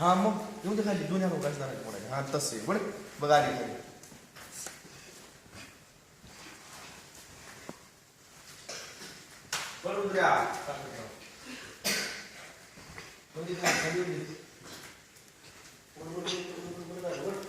हा मग येऊन दे खाली दोन्ही लोक असणार कोणाच्या हा तसे बघ बघ आली खाली. बरं उद्या खाली येऊन दे. वर, वर, वर, वर, वर, वर, वर.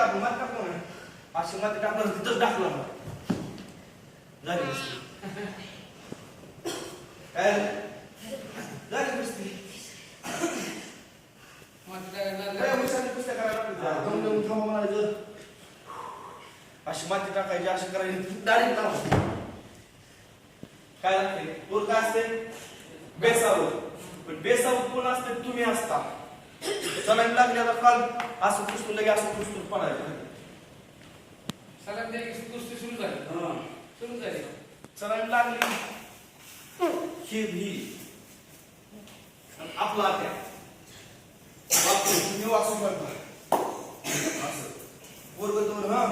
माती टाकली का आपण माती टाकलो ना अशी माती टाकलं तिथंच टाकलं मग झाली? गोष्टी. काय झालं? म्हणायचं. अशी माती टाकायची अशी करायची डाळी लावा. काय लागते वर काय असते बेसावत पण बेसावत कोण असते? तुम्ही असता. सलाईन लागली आता काल असं पुसतून लगे असं पुसतून पडायचं हा. सलाईन लागली ही आणि आपला आत्या वापरून तुम्ही वाचून बघा असं वर्ग दोन हा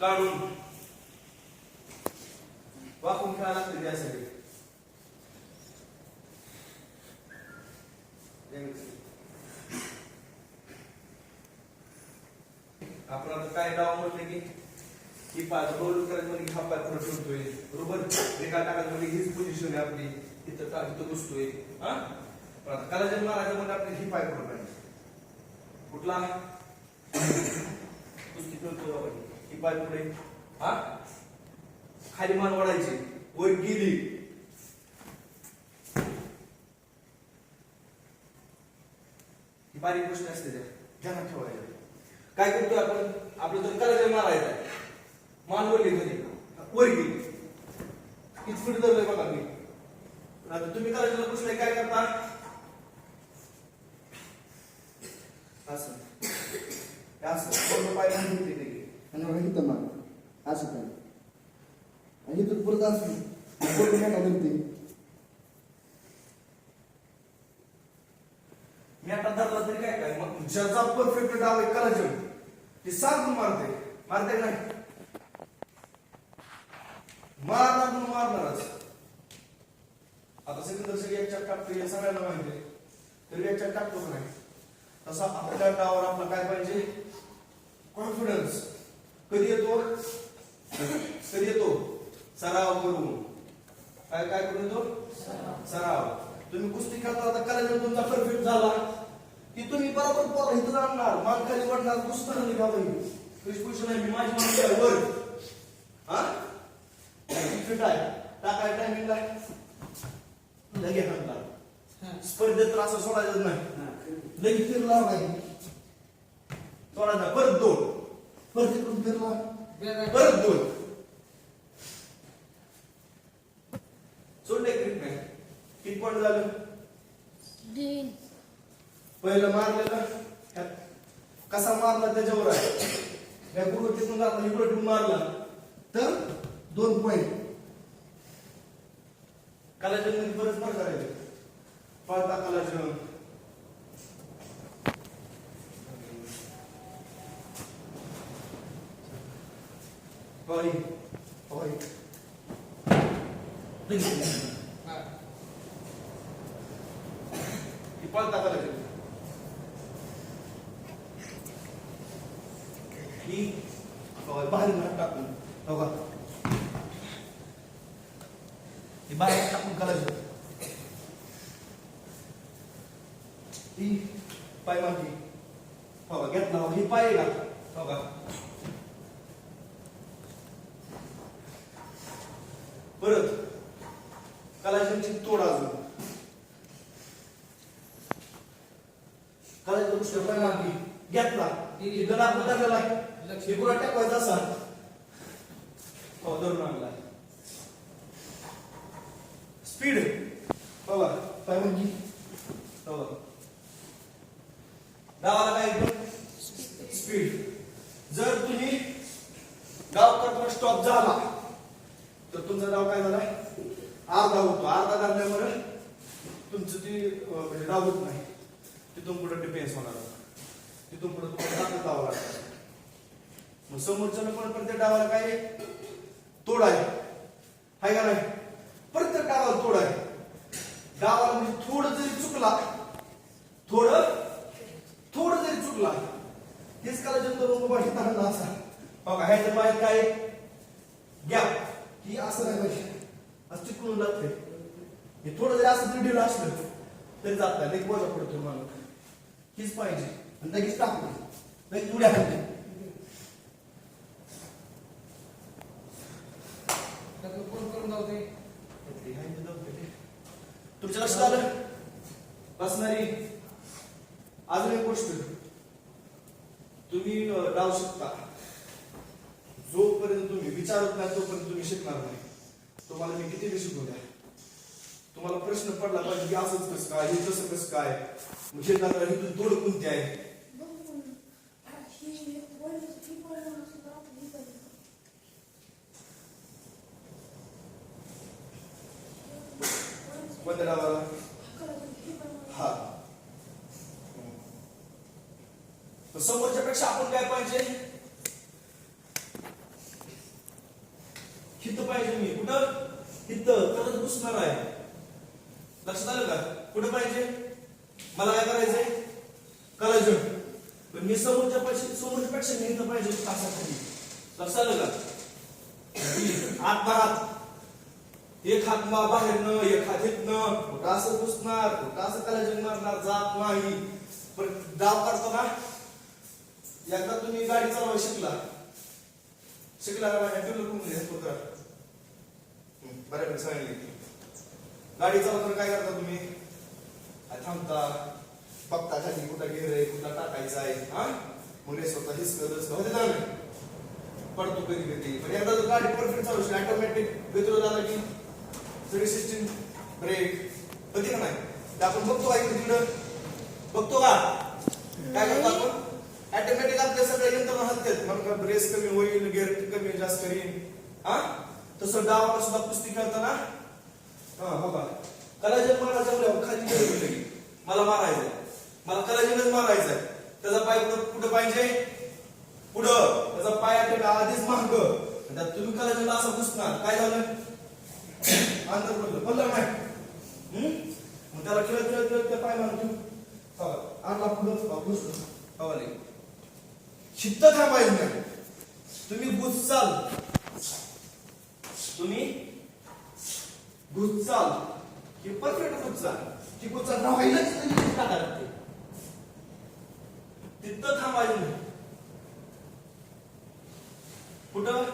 काढून वाकून खेळायला लागते त्यासाठी आपण आता काय डाव म्हटलं की ही पाच रोल करायचं म्हणजे हा पाय पुढे ठेवतोय. बरोबर? एका टाकायचं म्हणजे हीच पोझिशन आहे आपली. तिथं का इथं बसतोय. हा? पण आता कलाजन मारायचं म्हणजे आपली ही पाय पुढे पाहिजे कुठला? कुस्ती खेळतो बाबा ही. पाय पुढे हा? खाली मान वाढायची. वर गेली. ही बारीक गोष्ट असते त्या. ध्यानात ठेवायला. काय करतोय आपण? आपलं तर करायचं मारायचं आहे. मान वर गेली वर गेली. इथफुट धरलंय बघा मी. आता तुम्ही करायचं प्रश्न काय करता? असं. असं. पाय घेते. आणि इथं असं काय आणि इथून असं मी आता धरला तरी काय काय? मग ज्याचा परफेक्ट डाव आहे करायचं ते सारखं मारते. मारते नाही? मारणार म्हणून मारणारच. आता सगळी सगळी याच्यात टाकतो हे सगळ्यांना माहिती आहे. तरी याच्यात टाकतोच नाही. तसा आपल्या डावावर आपला काय पाहिजे? कॉन्फिडन्स कधी येतो? कधी येतो? सराव करून. काय काय करून येतो? सराव. तुम्ही कुस्ती खेळता आता कलाजन तुमचा परफेक्ट झाला. की तुम्ही बरोबर पोर इथं जाणार मान खाली वाटणार कुस्ती नाही का बाई कशी पोझिशन आहे मी माझी मान आहे. वर. हा? फिट आहे. टाकाय टायमिंगला लगे हाणला स्पर्धेत तर असं सोडायचं नाही. लगे फिरला नाही सोडायचा परत दोन. परत इकडून फिरला परत दोन. सोडले क्रिक नाही किती पॉईंट झालं? पहिलं मारलेलं कसा मारला त्याच्यावर आहे? या गुरु तिथून जाता इकडे ठेवून मारला. तर दोन पॉईंट कलाजनमध्ये बरेच प्रकार आहेत. पाळता कलाजन. पळता होय. ही कलाजन होय, बाहेर घरात टाकून हो का ही बाहेर टाकून करायचं ही पाय मागे हो का घेतला हो ही पाय आहे का हो का परत कलाजनची तोड अजून कलाजन दुसऱ्या पाय मागे घेतला इथं आपण टाकलेला हे पुरा टाकवायचा असा हो धरून आणला. स्पीड. हो, बघा. पाय म्हणजे हो, बघा. डावाला काय एकदम स्पीड. जर तुम्ही डाव करताना स्टॉप झाला तर तुमचा डाव काय झाला अर्धा होतो. अर्धा धरल्यामुळे तुमचं ती म्हणजे डाव होत नाही. तिथून पुढे डिफेन्स होणार. तिथून पुढे तुम्हाला दाखल द्यावं लागतं. मग समोरच्यानं पण प्रत्येक डावाला काय तोड आहे. हाय का नाही? प्रत्येक डावाला तोड आहे. डावाला म्हणजे थोडं जरी चुकला थोडं थोडं जरी चुकला हेच करा जनता बाबा हे धरणं असा. हो बघा ह्याच्या पायात काय? गॅप ही असं नाही पाहिजे. असं चिकलून लागते हे थोडं जरी असं जरी ढिलं असलं तरी जात नाही लगेच बोजा पडतो मला हीच पाहिजे. आणि लगेच टाकतो लगेच उड्या खाते होते. तुमच्या लक्षात आलं? बसणारी. अजून एक गोष्ट. तुम्ही लावू शकता. जोपर्यंत तुम्ही विचारत नाही तोपर्यंत तुम्ही शिकणार नाही. तुम्हाला मी किती बी शिकवू तुम्हाला प्रश्न पडला पाहिजे की असंच कसं काय हे तसं कसं काय? मग हे दादा ही तुझी तोड कोणती आहे कोणत्या डावाला हा तर समोरच्या पेक्षा आपण काय पाहिजे? हित पाहिजे मी. कुठं? हित. करत घुसणार आहे. लक्षात आलं का? कुठं पाहिजे? मला काय करायचंय? करायचं. पण मी समोरच्या पैसे समोरच्या पेक्षा मी हित पाहिजे तासाखाली लक्षात आलं का? आत एक हात मा बाहेरनं एक हात हितनं कुठं असं घुसणार असं कलाजन मारणार जात नाही. पण डाव काढताना एकदा तुम्ही गाडी चालवायला शिकला. शिकला का नाही टू व्हीलर कोण करा बऱ्यापैकी सांगितले गाडी चालवताना काय करता तुम्ही? थांबता? बघता खाली कुठं गेलंय कुठं टाकायचं आहे हा? मुले स्वतः हिसकत होते ना पडतो कधी कधी. पण एकदा जर गाडी परफेक्ट चालू शकते ऑटोमॅटिक वेतरो झाला की सगळी सिस्टीम ब्रेक कधी का नाही? आपण बघतो काय तिकडं बघतो का? काय करतो आपण? ऑटोमॅटिक आपल्या सगळ्या यंत्रणा हलतात मग ब्रेस कमी होईल गेअर कमी जास्त करीन? हा? तसं डावाला सुद्धा कुस्ती खेळताना? हा हो का? कलाजन मला जमल्यावर खाली गेली गेलं मला मारायचंय. मला कलाजनच मारायचंय. त्याचा पाय कुठं कुठं पाहिजे. पुढं. त्याचा पाय आटे आधीच माग. त्यात तुम्ही कलाजनला असं घुसणार काय झालं? अंतर पडलं. पडलं नाही? मग त्याला खेळत खेळत खेळत पाय मारतो हो आणला पुढं. हो, घुसलं हवाले हो, शिस्त थांबायचं नाही तुम्ही घुसचाल तुम्ही घुसचाल ही परफेक्ट घुसचाल की घुसचाल राहायलाच नाही टाका लागते तिथं थांबायचं नाही कुठं?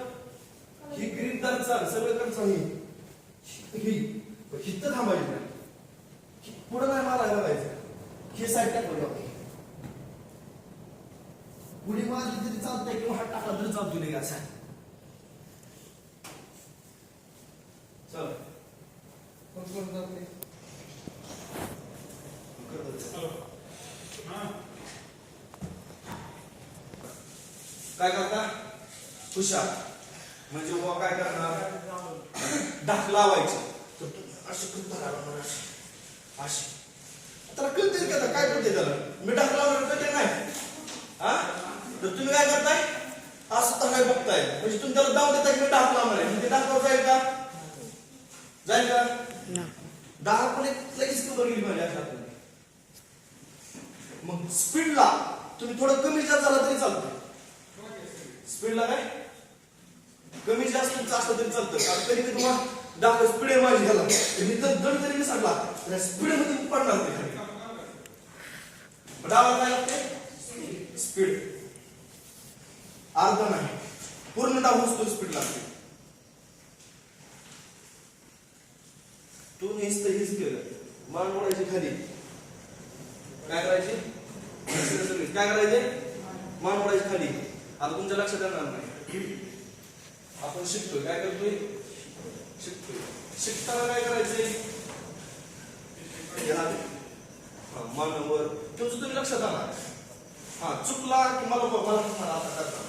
ही ग्रीन तर चाल सगळं कर ही. ही हिथं थांबायचं नाही पुढं नाही मारायला पाहिजे हे साईड टाकलं पुढे मारली तरी चालतंय किंवा हात टाकला तरी चालतो नाही असा. चल. कोण ते काय करता? हुशार. म्हणजे बुवा काय करणार? डाक लावायचे. अशी राहणार अशी. त्याला कळते का? काय कळते त्याला? मी डाक लावणार कळते नाही? हा? तर तुम्ही काय करताय? असं तर काय बघताय. म्हणजे तुम्ही त्याला दाव देताय की मी डाक लावणार. आहे म्हणजे डाकावर जाईल का? जाईल का? दहा पण एक लगेच कवर गेली माझ्या मग स्पीडला तुम्ही थोडं कमी जास्त झाला तरी चालतं स्पीडला काय? कमी जास्त तुमचं असलं तरी चालतं कारण कधी कधी तुम्हाला दाखव स्पीड आहे माझी तर मी तर दड जरी विसरला तर स्पीडमध्ये पडणार नाही खाली. मग डावा काय लागते स्पीड अर्ध नाही. पूर्ण डाव होतो स्पीड लागते. तू हेच तर हेच केलं. मान मोडायची खाली. काय करायचे? काय करायचे? मान मोडायची खाली. आता तुमच्या लक्षात येणार नाही. आपण शिकतोय. काय करतोय? शिकतोय. शिकताना काय करायचंय? ह्या हा, मानावर. तुमचं तुम्ही लक्षात आणा हा चुकला की मला मला आता करता.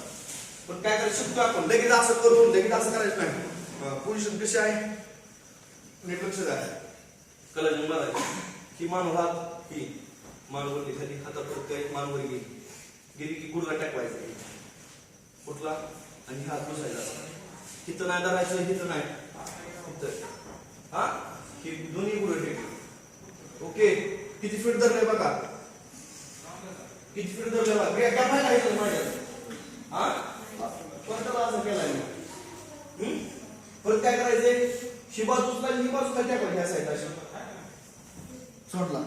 पण काय करायचं शिकतो आपण. लगेच असं करून लगेच असं करायचं नाही. पोझिशन कशी आहे? नीट लक्ष द्या. कलर बघायचं ही मान हात ही मान वर खाली हातात परत गेली गेली की गुडघा टाकवायचा कुठला आणि हात बसायचा हिथं नाही धरायचं हिथं नाही. हिथं. हा? ही दोन्ही गुडघे टेकले ओके? किती फीट धरले बघा. किती फीट धरले बघा. काय काय माहिती माझ्या हा कोणता असं केलाय मी हम्म? परत काय करायचे ही बाजू उचलायची, ही बाजू खाली टाकायची अशी सोडला.